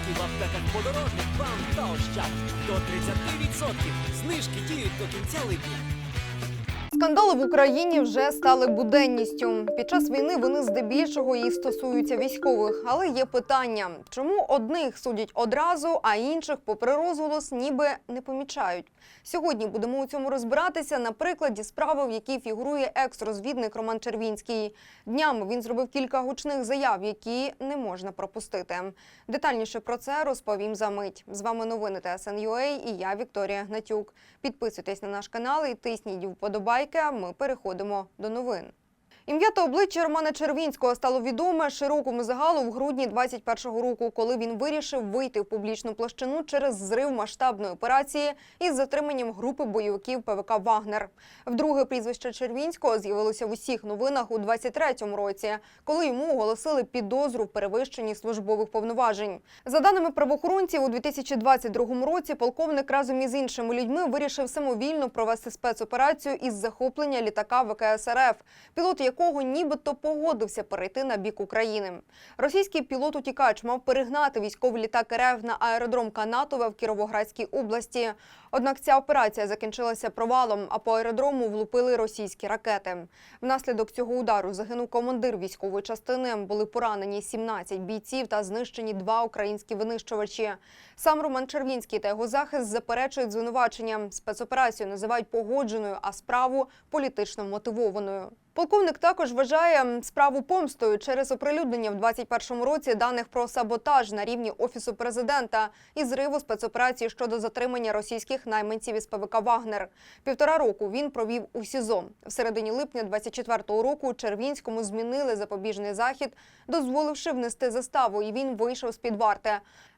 Знижки в аптеках подорожник вам та ощад. До 30% знижки діють до кінця липня. Скандали в Україні вже стали буденністю. Під час війни вони здебільшого і стосуються військових. Але є питання: чому одних судять одразу, а інших, попри розголос, ніби не помічають. Сьогодні будемо у цьому розбиратися на прикладі справи, в якій фігурує екс-розвідник Роман Червінський. Днями він зробив кілька гучних заяв, які не можна пропустити. Детальніше про це розповім за мить. З вами новини ТСН.UA і я Вікторія Гнатюк. Підписуйтесь на наш канал і тисніть вподобайки. Ми переходимо до новин. Ім'я та обличчя Романа Червінського стало відоме широкому загалу в грудні 21-го року, коли він вирішив вийти в публічну площину через зрив масштабної операції із затриманням групи бойовиків ПВК Вагнер. Вдруге прізвище Червінського з'явилося в усіх новинах у 23-му році, коли йому оголосили підозру в перевищенні службових повноважень. За даними правоохоронців, у 2022 році полковник разом із іншими людьми вирішив самовільно провести спецоперацію із захоплення літака ВКС РФ, пілот якого нібито погодився перейти на бік України. Російський пілот-утікач мав перегнати військовий літак РФ на аеродром Канатове в Кіровоградській області. Однак ця операція закінчилася провалом, а по аеродрому влупили російські ракети. Внаслідок цього удару загинув командир військової частини. Були поранені 17 бійців та знищені два українські винищувачі. Сам Роман Червінський та його захист заперечують звинувачення. Спецоперацію називають погодженою, а справу політично мотивованою. Полковник також вважає справу помстою через оприлюднення в 2021 році даних про саботаж на рівні офісу президента і зриву спецоперації щодо затримання російських найманців із ПВК Вагнер. Півтора року він провів у СІЗО. В середині липня 24-го року Червінському змінили запобіжний захід, дозволивши внести заставу, і він вийшов з під варти.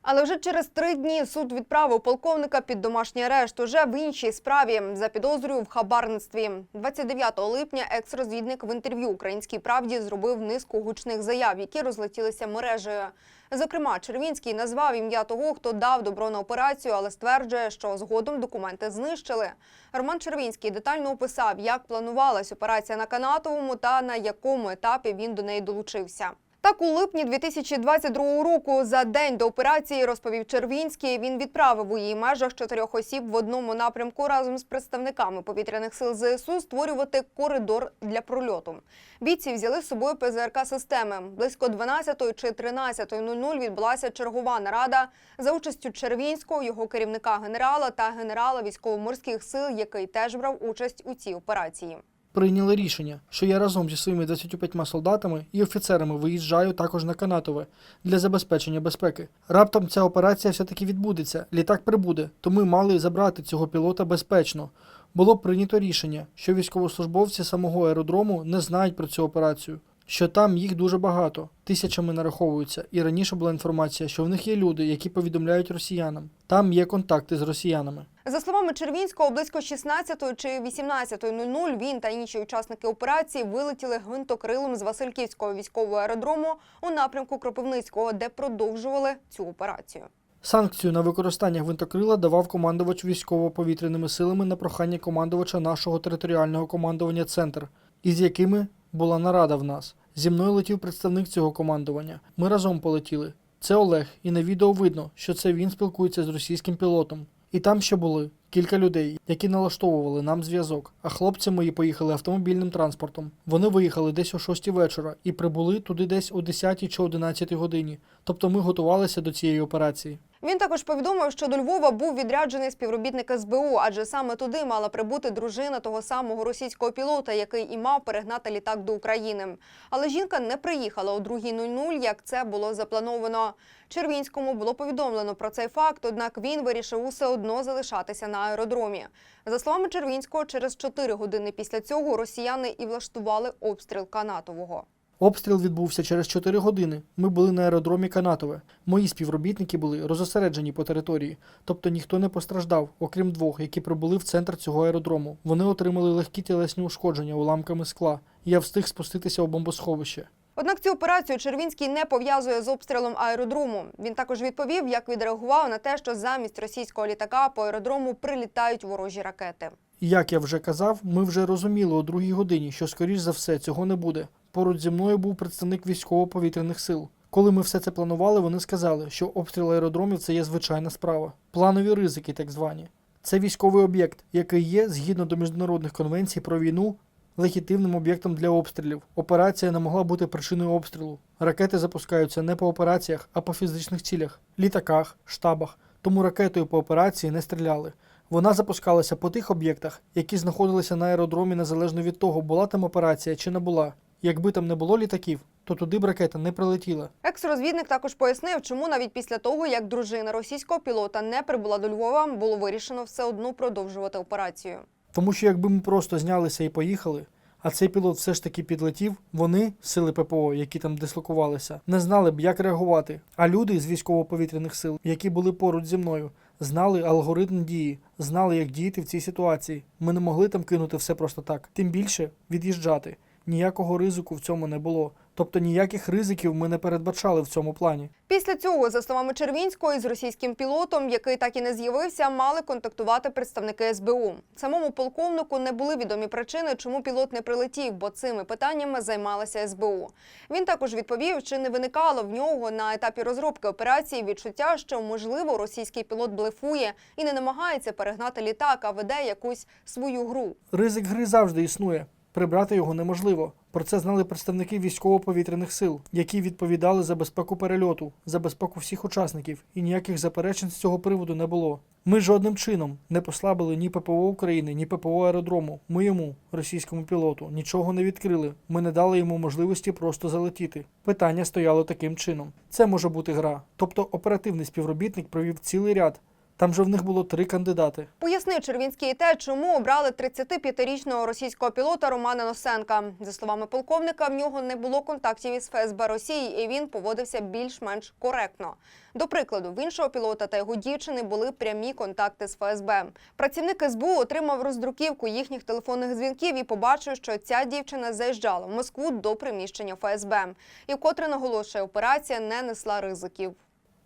Але вже через три дні суд відправив полковника під домашній арешт уже в іншій справі за підозрою в хабарництві. 29 липня екс-розвідник в інтерв'ю Українській правді зробив низку гучних заяв, які розлетілися мережею. Зокрема, Червінський назвав ім'я того, хто дав добро на операцію, але стверджує, що згодом документи знищили. Роман Червінський детально описав, як планувалась операція на Канатовому та на якому етапі він до неї долучився. Так, у липні 2022 року, за день до операції, розповів Червінський, він відправив у її межах чотирьох осіб в одному напрямку разом з представниками повітряних сил ЗСУ створювати коридор для прольоту. Бійці взяли з собою ПЗРК системи. Близько 12 чи 13.00 відбулася чергова нарада за участю Червінського, його керівника генерала та генерала військово-морських сил, який теж брав участь у цій операції. Прийняли рішення, що я разом зі своїми 25 солдатами і офіцерами виїжджаю також на Канатове для забезпечення безпеки. Раптом ця операція все-таки відбудеться, літак прибуде, то ми мали забрати цього пілота безпечно. Було прийнято рішення, що військовослужбовці самого аеродрому не знають про цю операцію, що там їх дуже багато, тисячами нараховуються, і раніше була інформація, що в них є люди, які повідомляють росіянам. Там є контакти з росіянами. За словами Червінського, близько 16 чи 18.00 він та інші учасники операції вилетіли гвинтокрилом з Васильківського військового аеродрому у напрямку Кропивницького, де продовжували цю операцію. Санкцію на використання гвинтокрила давав командувач військово-повітряними силами на прохання командувача нашого територіального командування Центр, із якими була нарада в нас. Зі мною летів представник цього командування. Ми разом полетіли. Це Олег, і на відео видно, що це він спілкується з російським пілотом. І там ще були кілька людей, які налаштовували нам зв'язок. А хлопці мої поїхали автомобільним транспортом. Вони виїхали десь о 6 вечора і прибули туди десь о 10 чи 11 годині. Тобто ми готувалися до цієї операції. Він також повідомив, що до Львова був відряджений співробітник СБУ, адже саме туди мала прибути дружина того самого російського пілота, який і мав перегнати літак до України. Але жінка не приїхала о 2.00, як це було заплановано. Червінському було повідомлено про цей факт, однак він вирішив усе одно залишатися на аеродромі. За словами Червінського, через 4 години після цього росіяни і влаштували обстріл Канатового. Обстріл відбувся через 4 години. Ми були на аеродромі Канатове. Мої співробітники були розосереджені по території, тобто ніхто не постраждав, окрім двох, які прибули в центр цього аеродрому. Вони отримали легкі тілесні ушкодження уламками скла. Я встиг спуститися у бомбосховище. Однак цю операцію Червінський не пов'язує з обстрілом аеродрому. Він також відповів, як відреагував на те, що замість російського літака по аеродрому прилітають ворожі ракети. Як я вже казав, ми вже розуміли о другій годині, що скоріш за все цього не буде. Поруч зі мною був представник військово-повітряних сил. Коли ми все це планували, вони сказали, що обстріл аеродромів це є звичайна справа. Планові ризики, так звані. Це військовий об'єкт, який є, згідно до міжнародних конвенцій про війну, легітимним об'єктом для обстрілів. Операція не могла бути причиною обстрілу. Ракети запускаються не по операціях, а по фізичних цілях літаках, штабах. Тому ракетою по операції не стріляли. Вона запускалася по тих об'єктах, які знаходилися на аеродромі незалежно від того, була там операція чи не була. Якби там не було літаків, то туди б ракета не прилетіла. Екс-розвідник також пояснив, чому навіть після того, як дружина російського пілота не прибула до Львова, було вирішено все одно продовжувати операцію. Тому що якби ми просто знялися і поїхали, а цей пілот все ж таки підлетів, вони, сили ППО, які там дислокувалися, не знали б, як реагувати. А люди з військово-повітряних сил, які були поруч зі мною, знали алгоритм дії, знали, як діяти в цій ситуації. Ми не могли там кинути все просто так. Тим більше від'їжджати. Ніякого ризику в цьому не було. Тобто ніяких ризиків ми не передбачали в цьому плані. Після цього, за словами Червінського, із російським пілотом, який так і не з'явився, мали контактувати представники СБУ. Самому полковнику не були відомі причини, чому пілот не прилетів, бо цими питаннями займалася СБУ. Він також відповів, чи не виникало в нього на етапі розробки операції відчуття, що можливо російський пілот блефує і не намагається перегнати літак, а веде якусь свою гру. Ризик гри завжди існує. Прибрати його неможливо. Про це знали представники військово-повітряних сил, які відповідали за безпеку перельоту, за безпеку всіх учасників, і ніяких заперечень з цього приводу не було. Ми жодним чином не послабили ні ППО України, ні ППО аеродрому. Ми йому, російському пілоту, нічого не відкрили. Ми не дали йому можливості просто залетіти. Питання стояло таким чином: це може бути гра. Тобто оперативний співробітник провів цілий ряд. Там же в них було три кандидати. Пояснив Червінський те, чому обрали 35-річного російського пілота Романа Носенка. За словами полковника, в нього не було контактів із ФСБ Росії, і він поводився більш-менш коректно. До прикладу, в іншого пілота та його дівчини були прямі контакти з ФСБ. Працівник СБУ отримав роздруківку їхніх телефонних дзвінків і побачив, що ця дівчина заїжджала в Москву до приміщення ФСБ. І вкотре наголошує, операція не несла ризиків.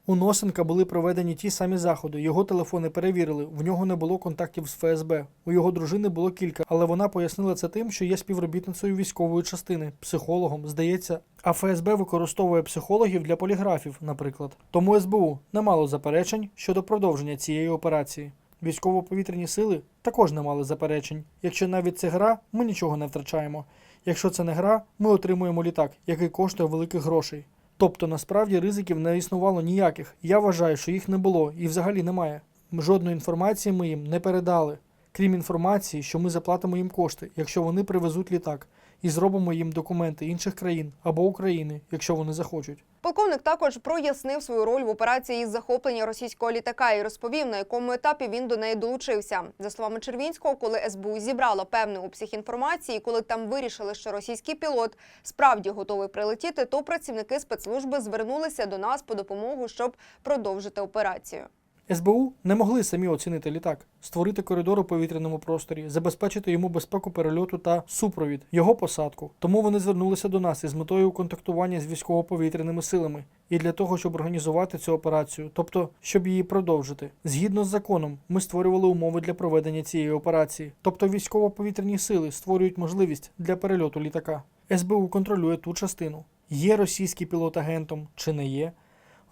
У Носенка були проведені ті самі заходи. Його телефони перевірили. В нього не було контактів з ФСБ. У його дружини було кілька, але вона пояснила це тим, що є співробітницею військової частини, психологом, здається. А ФСБ використовує психологів для поліграфів, наприклад. Тому СБУ не мало заперечень щодо продовження цієї операції. Військово-повітряні сили також не мали заперечень. Якщо навіть це гра, ми нічого не втрачаємо. Якщо це не гра, ми отримуємо літак, який коштує великих грошей. Тобто насправді ризиків не існувало ніяких. Я вважаю, що їх не було і взагалі немає. Жодної інформації ми їм не передали, крім інформації, що ми заплатимо їм кошти, якщо вони привезуть літак, і зробимо їм документи інших країн або України, якщо вони захочуть. Полковник також прояснив свою роль в операції із захоплення російського літака і розповів, на якому етапі він до неї долучився. За словами Червінського, коли СБУ зібрало певний обсяг інформації, коли там вирішили, що російський пілот справді готовий прилетіти, то працівники спецслужби звернулися до нас по допомогу, щоб продовжити операцію. СБУ не могли самі оцінити літак, створити коридор у повітряному просторі, забезпечити йому безпеку перельоту та супровід, його посадку. Тому вони звернулися до нас із метою контактування з військово-повітряними силами і для того, щоб організувати цю операцію, тобто щоб її продовжити. Згідно з законом, ми створювали умови для проведення цієї операції, тобто військово-повітряні сили створюють можливість для перельоту літака. СБУ контролює ту частину. Є російський пілот агентом чи не є,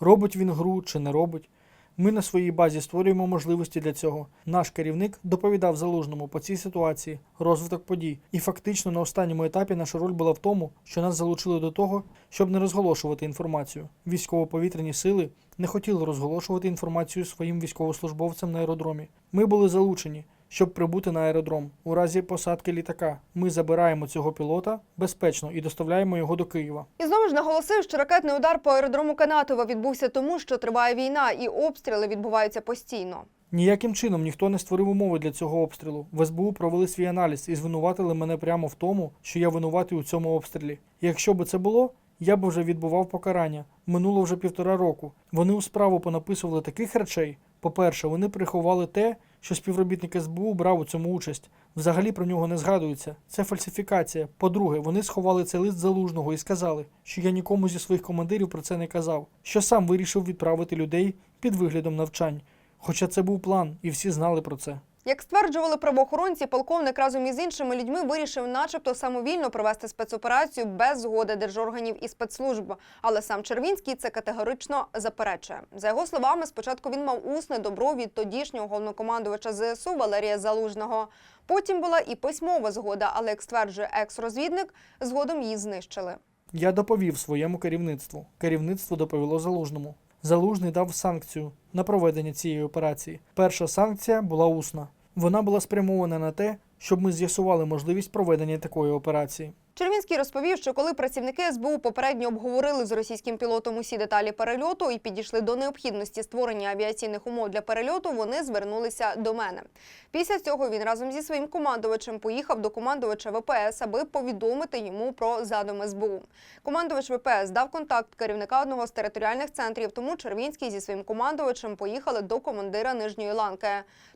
робить він гру чи не робить. Ми на своїй базі створюємо можливості для цього. Наш керівник доповідав залужному по цій ситуації, розвиток подій. І фактично на останньому етапі наша роль була в тому, що нас залучили до того, щоб не розголошувати інформацію. Військово-повітряні сили не хотіли розголошувати інформацію своїм військовослужбовцям на аеродромі. Ми були залучені. Щоб прибути на аеродром у разі посадки літака, ми забираємо цього пілота безпечно і доставляємо його до Києва. І знову ж наголосив, що ракетний удар по аеродрому Канатова відбувся тому, що триває війна, і обстріли відбуваються постійно. Ніяким чином ніхто не створив умови для цього обстрілу. В СБУ провели свій аналіз і звинуватили мене прямо в тому, що я винуватий у цьому обстрілі. Якщо би це було, я б вже відбував покарання. Минуло вже півтора року. Вони у справу понаписували таких речей. По-перше, вони приховали те, що співробітник СБУ брав у цьому участь. Взагалі про нього не згадується. Це фальсифікація. По-друге, вони сховали цей лист залужного і сказали, що я нікому зі своїх командирів про це не казав, що сам вирішив відправити людей під виглядом навчань. Хоча це був план, і всі знали про це. Як стверджували правоохоронці, полковник разом із іншими людьми вирішив, начебто, самовільно провести спецоперацію без згоди держорганів і спецслужб. Але сам Червінський це категорично заперечує. За його словами, спочатку він мав усне добро від тодішнього головнокомандувача ЗСУ Валерія Залужного. Потім була і письмова згода, але як стверджує екс-розвідник, згодом її знищили. Я доповів своєму керівництву. Керівництво доповіло залужному. Залужний дав санкцію на проведення цієї операції. Перша санкція була усна. Вона була спрямована на те, щоб ми з'ясували можливість проведення такої операції. Червінський розповів, що коли працівники СБУ попередньо обговорили з російським пілотом усі деталі перельоту і підійшли до необхідності створення авіаційних умов для перельоту, вони звернулися до мене. Після цього він разом зі своїм командувачем поїхав до командувача ВПС, аби повідомити йому про задуми СБУ. Командувач ВПС дав контакт керівника одного з територіальних центрів. Тому Червінський зі своїм командувачем поїхали до командира нижньої ланки.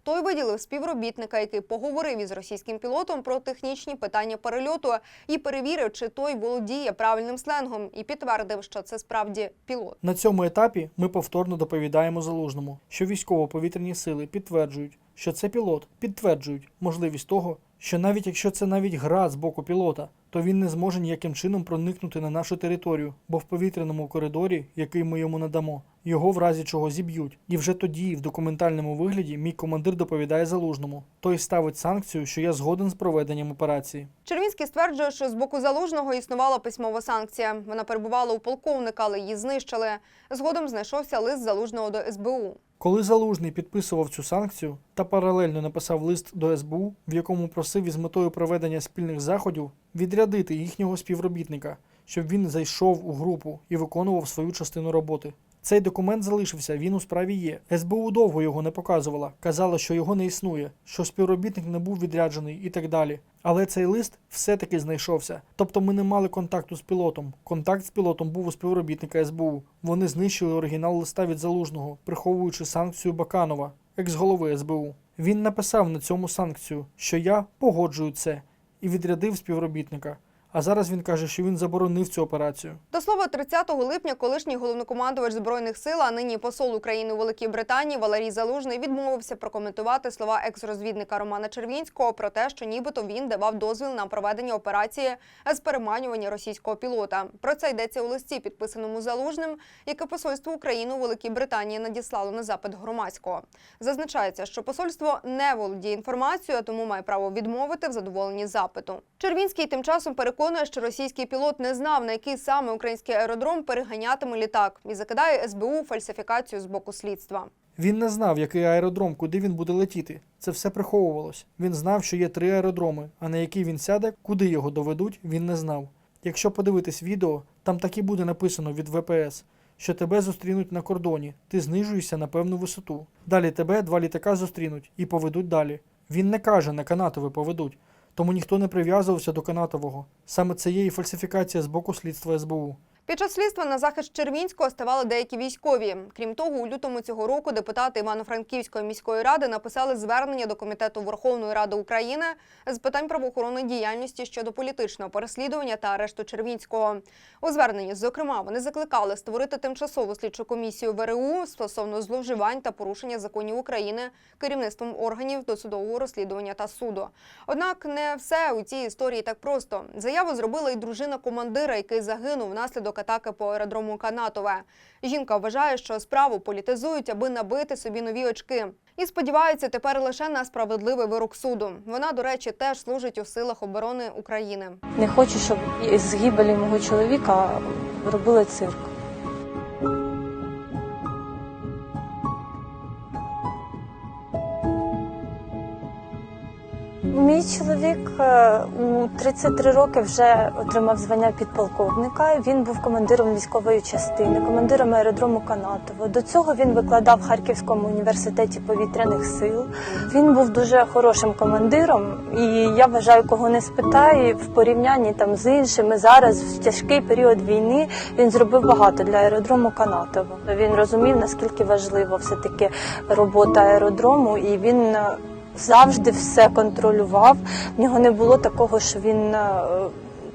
Той виділив співробітника, який поговорив із російським пілотом про технічні питання перельоту і перевірив, чи той володіє правильним сленгом, і підтвердив, що це справді пілот. На цьому етапі ми повторно доповідаємо залужному, що військово-повітряні сили підтверджують, що це пілот, підтверджують можливість того, що навіть якщо це навіть гра з боку пілота, то він не зможе ніяким чином проникнути на нашу територію, бо в повітряному коридорі, який ми йому надамо, його в разі чого зіб'ють. І вже тоді, в документальному вигляді, мій командир доповідає залужному. Той ставить санкцію, що я згоден з проведенням операції. Червінський стверджує, що з боку залужного існувала письмова санкція. Вона перебувала у полковника, але її знищили. Згодом знайшовся лист залужного до СБУ. Коли Залужний підписував цю санкцію та паралельно написав лист до СБУ, в якому просив із метою проведення спільних заходів відрядити їхнього співробітника, щоб він зайшов у групу і виконував свою частину роботи. Цей документ залишився, він у справі є. СБУ довго його не показувала, казала, що його не існує, що співробітник не був відряджений і так далі. Але цей лист все-таки знайшовся. Тобто ми не мали контакту з пілотом. Контакт з пілотом був у співробітника СБУ. Вони знищили оригінал листа від залужного, приховуючи санкцію Баканова, екс-голови СБУ. Він написав на цьому санкцію, що я погоджую це, і відрядив співробітника. А зараз він каже, що він заборонив цю операцію. До слова, 30 липня колишній головнокомандувач збройних сил, а нині посол України у Великій Британії Валерій Залужний відмовився прокоментувати слова екс-розвідника Романа Червінського про те, що нібито він давав дозвіл на проведення операції з переманювання російського пілота. Про це йдеться у листі, підписаному залужним, яке посольство України у Великій Британії надіслало на запит громадського. Зазначається, що посольство не володіє інформацією, а тому має право відмовити в задоволенні запиту. Червінський тим часом переконує, що російський пілот не знав, на який саме український аеродром переганятиме літак, і закидає СБУ фальсифікацію з боку слідства. Він не знав, який аеродром, куди він буде летіти. Це все приховувалось. Він знав, що є три аеродроми, а на який він сяде, куди його доведуть, він не знав. Якщо подивитись відео, там так і буде написано від ВПС, що тебе зустрінуть на кордоні, ти знижуєшся на певну висоту. Далі тебе два літака зустрінуть і поведуть далі. Він не каже, на канатове поведуть, тому ніхто не прив'язувався до канатового. Саме це є і фальсифікація з боку слідства СБУ. Під час слідства на захист Червінського ставали деякі військові. Крім того, у лютому цього року депутати Івано-Франківської міської ради написали звернення до комітету Верховної Ради України з питань правоохоронної діяльності щодо політичного переслідування та арешту Червінського. У зверненні, зокрема, вони закликали створити тимчасову слідчу комісію ВРУ стосовно зловживань та порушення законів України керівництвом органів досудового розслідування та суду. Однак не все у цій історії так просто. Заяву зробила і дружина командира, який загинув внаслідок атаки по аеродрому Канатове. Жінка вважає, що справу політизують, аби набити собі нові очки. І сподівається тепер лише на справедливий вирок суду. Вона, до речі, теж служить у силах оборони України. Не хочу, щоб з гибелі мого чоловіка робили цирк. Мій чоловік е, у 33 роки вже отримав звання підполковника. Він був командиром військової частини, командиром аеродрому Канатово. До цього він викладав в Харківському університеті повітряних сил. Він був дуже хорошим командиром, і я вважаю, кого не спитає в порівнянні там з іншими зараз в тяжкий період війни він зробив багато для аеродрому Канатово. Він розумів наскільки важлива все таки робота аеродрому, і він е, завжди все контролював. В нього не було такого, що він. е,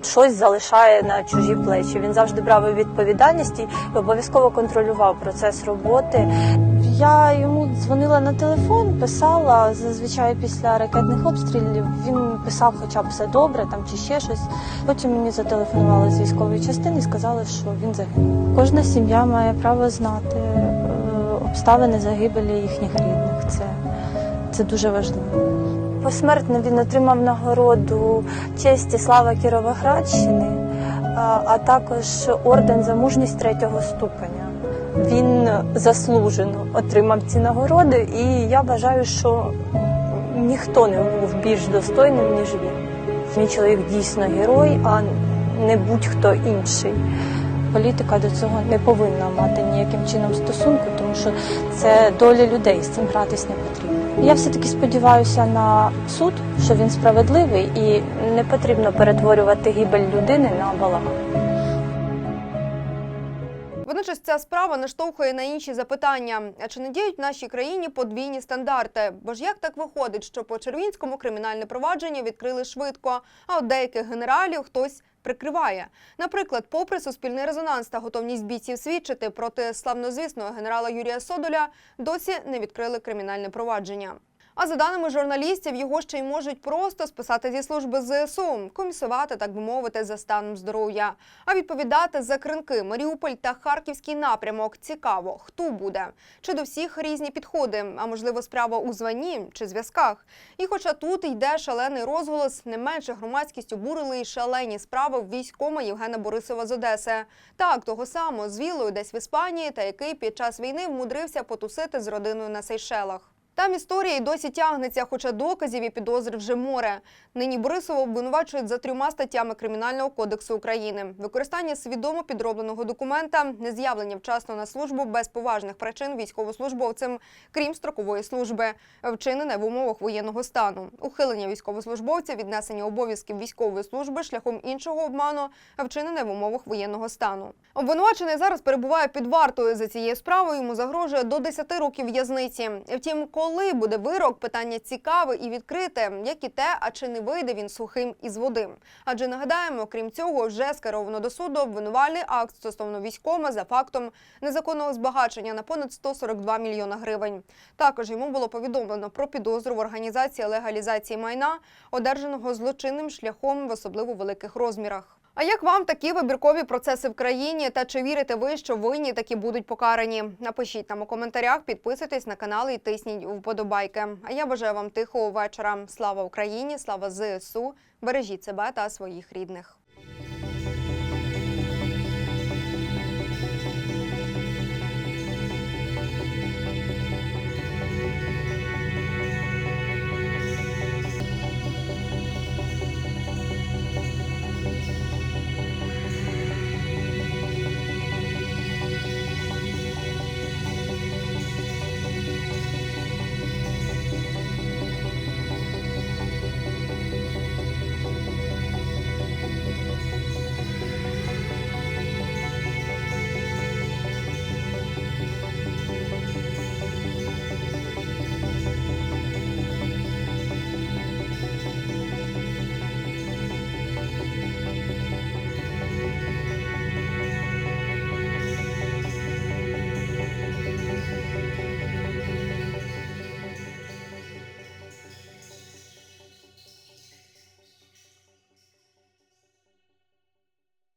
Щось залишає на чужі плечі. Він завжди брав відповідальність і обов'язково контролював процес роботи. Я йому дзвонила на телефон, писала зазвичай після ракетних обстрілів. Він писав, хоча б все добре, там чи ще щось. Потім мені зателефонували з військової частини і сказали, що він загинув. Кожна сім'я має право знати е, обставини загибелі їхніх рідних. Це, це дуже важливо. Посмертно він отримав нагороду честі слава Кіровоградщини, а, також орден за мужність третього ступеня. Він заслужено отримав ці нагороди, і я вважаю, що ніхто не був більш достойним, ніж він. Мій чоловік дійсно герой, а не будь-хто інший. Політика до цього не повинна мати ніяким чином стосунку, тому що це доля людей, з цим гратись не потрібно. Я все-таки сподіваюся на суд, що він справедливий і не потрібно перетворювати гибель людини на балаган. Водночас ця справа наштовхує на інші запитання. А чи не діють в нашій країні подвійні стандарти? Бо ж як так виходить, що по Червінському кримінальне провадження відкрили швидко, а от деяких генералів хтось прикриває? Наприклад, попри суспільний резонанс та готовність бійців свідчити проти славнозвісного генерала Юрія Содоля, досі не відкрили кримінальне провадження. А за даними журналістів, його ще й можуть просто списати зі служби ЗСУ, комісувати, так би мовити, за станом здоров'я. А відповідати за кринки Маріуполь та Харківський напрямок цікаво, хто буде. Чи до всіх різні підходи, а можливо, справа у званні чи зв'язках. І хоча тут йде шалений розголос, не менше громадськість обурили і шалені справи військома Євгена Борисова з Одеси. Так, того самого з вілою десь в Іспанії, та який під час війни вмудрився потусити з родиною на Сейшелах. Там історія й досі тягнеться, хоча доказів і підозр вже море. Нині Борисова обвинувачують за трьома статтями Кримінального кодексу України: використання свідомо підробленого документа, нез'явлення вчасно на службу без поважних причин військовослужбовцем, крім строкової служби, вчинене в умовах воєнного стану, ухилення військовослужбовця, віднесення обов'язків військової служби шляхом іншого обману, вчинене в умовах воєнного стану. Обвинувачений зараз перебуває під вартою за цією справою. Йому загрожує до 10 років в'язниці. Втім, коли буде вирок, питання цікаве і відкрите, як і те, а чи не вийде він сухим із води. Адже нагадаємо, крім цього, вже скеровано до суду обвинувальний акт стосовно військома за фактом незаконного збагачення на понад 142 мільйона гривень. Також йому було повідомлено про підозру в організації легалізації майна, одержаного злочинним шляхом в особливо великих розмірах. А як вам такі вибіркові процеси в країні? Та чи вірите ви, що винні такі будуть покарані? Напишіть нам у коментарях, підписуйтесь на канал і тисніть вподобайки. А я бажаю вам тихого вечора. Слава Україні! Слава ЗСУ! Бережіть себе та своїх рідних.